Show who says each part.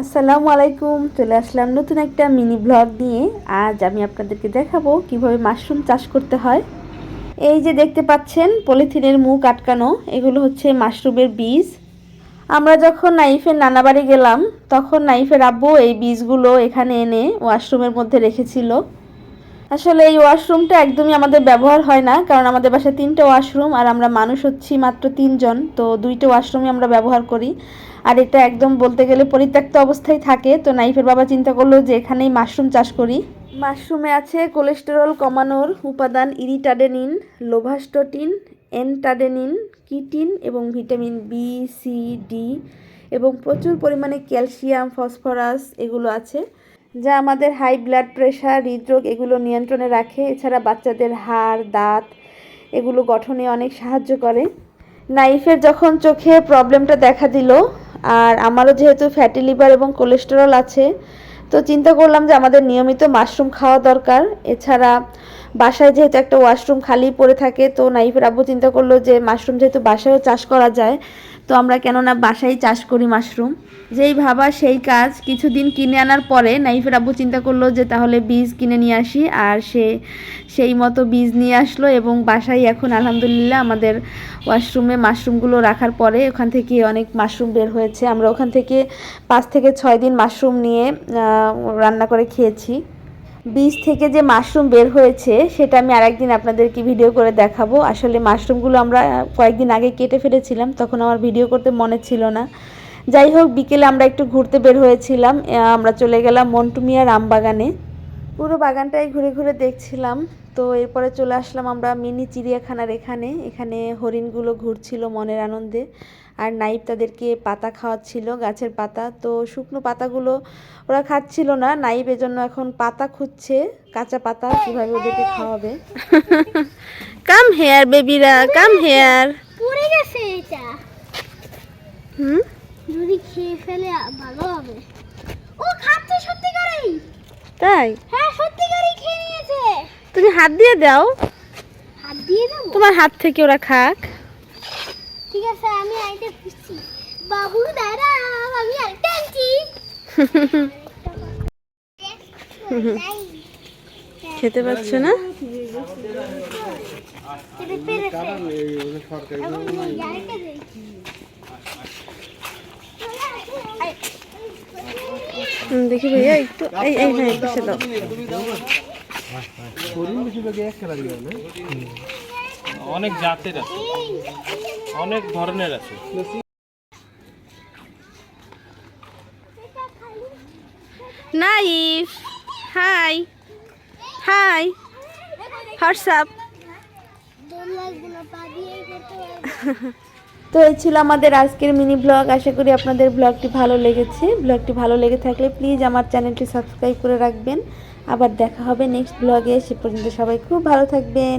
Speaker 1: আসসালামু আলাইকুম, চলে আসলাম নতুন একটা মিনি ব্লগ নিয়ে। আজ আমি আপনাদেরকে দেখাবো কীভাবে মাশরুম চাষ করতে হয়। এই যে দেখতে পাচ্ছেন, পলিথিনের মুখ আটকানো, এগুলো হচ্ছে মাশরুমের বীজ। আমরা যখন নাইফের নানাবাড়ি গেলাম, তখন নাইফের আব্বু এই বীজগুলো এখানে এনে ওয়াশরুমের মধ্যে রেখেছিল। আসলে এই ওয়াশরুমটা একদমই আমাদের ব্যবহার হয় না, কারণ আমাদের বাসায় তিনটে ওয়াশরুম আর আমরা মানুষ হচ্ছি মাত্র তিনজন, তো দুইটা ওয়াশরুমই আমরা ব্যবহার করি। আর এটা একদম বলতে গেলে পরিত্যক্ত অবস্থায় থাকে, তো নাইফের বাবা চিন্তা করল যে এখানেই মাশরুম চাষ করি। মাশরুমে আছে কোলেস্টেরল কমানোর উপাদান ইরিটাডেনিন, লোভাস্টোটিন, এনটাডেনিন, কিটিন এবং ভিটামিন বি, সি, ডি এবং প্রচুর পরিমাণে ক্যালসিয়াম, ফসফরাস এগুলো আছে। যা আমাদের হাই ব্লাড প্রেশার হৃদরোগ এগুলো নিয়ন্ত্রণে রাখে। এছাড়া বাচ্চাদের হাড়, দাঁত এগুলো গঠনে অনেক সাহায্য করে। নাইফের যখন চোখে প্রবলেমটা দেখা দিল, আর আমারও যেহেতু ফ্যাটি লিভার এবং কোলেস্টেরল আছে, তো চিন্তা করলাম যে আমাদের নিয়মিত মাশরুম খাওয়া দরকার। এছাড়া বাসায় যেহেতু একটা ওয়াশরুম খালি পড়ে থাকে, তো নাইফের আব্বু চিন্তা করল যে মাশরুম যেহেতু বাসায়ও চাষ করা যায় তো আমরা কেননা বাসায় চাষ করি মাশরুম, যেই ভাবা সেই কাজ কিছুদিন কিনে আনার পরে নাইফের আব্বু চিন্তা করল যে তাহলে বীজ কিনে নিয়ে আসি, আর সে সেই মতো বীজ নিয়ে আসলো এবং বাসায় এখন আলহামদুলিল্লাহ আমাদের ওয়াশরুমে মাশরুমগুলো রাখার পরে ওখান থেকে অনেক মাশরুম বের হয়েছে। আমরা ওখান থেকে পাঁচ থেকে ছয় দিন মাশরুম নিয়ে রান্না করে খেয়েছি। বীজ থেকে যে মাশরুম বের হয়েছে, সেটা আমি আরেকদিন আপনাদেরকে ভিডিও করে দেখাবো। আসলে মাশরুমগুলো আমরা কয়েকদিন আগে কেটে ফেলেছিলাম, তখন আমার ভিডিও করতে মনে ছিল না। যাই হোক, বিকেলে আমরা একটু ঘুরতে বের হয়েছিলাম আমরা চলে গেলাম মন্টুমিয়া রামবাগানে পুরো বাগানটাই ঘুরে ঘুরে দেখছিলাম। তো এরপরে চলে আসলাম আমরা মিনি চিড়িয়াখানার এখানে। এখানে হরিণগুলো ঘুরছিল মনের আনন্দে। আর নাইব তাদেরকে পাতা খাওয়াচ্ছিল গাছের পাতা। তো শুকনো পাতাগুলো ওরা খাচ্ছিল না। নাইব এজন্য এখন পাতা খুঁজছে কাঁচা পাতা কীভাবে ওদেরকে খাওয়াবে। কাম হেয়ার বেবিরা কাম হেয়ার
Speaker 2: পড়ে গেছে এটা।
Speaker 1: হুম?
Speaker 2: যদি খেয়ে ফেলে ভালো হবে।
Speaker 1: তাই?
Speaker 2: হ্যাঁ সত্যিকারেই খেয়ে নিয়েছে।
Speaker 1: তুমি হাত দিয়ে দাও।
Speaker 2: হাত দিয়ে দেবো?
Speaker 1: তোমার হাত থেকে ওরা খাক।
Speaker 2: ঠিক আছে আমি আইতে খুঁজছি। বাবু দাঁড়া আমি আইতে আনছি।
Speaker 1: খেতে পারছ না
Speaker 2: পেরেছে এখন ইয়ারকে দেই
Speaker 1: হুম, দেখি ভাইয়া একটু এই এই হ্যাঁ পাশে দাও।
Speaker 3: অনেক জাতের আছে অনেক ধরনের আছে।
Speaker 1: নাইফ হাই হাই হোয়াটসঅ্যাপ তো এই ছিল আমাদের আজকের মিনি ব্লগ। আশা করি আপনাদের ব্লগটি ভালো লেগেছে। ব্লগটি ভালো লেগে থাকলে প্লিজ আমার চ্যানেলটি সাবস্ক্রাইব করে রাখবেন। আবার দেখা হবে নেক্সট ব্লগে। সে পর্যন্ত সবাই খুব ভালো থাকবেন।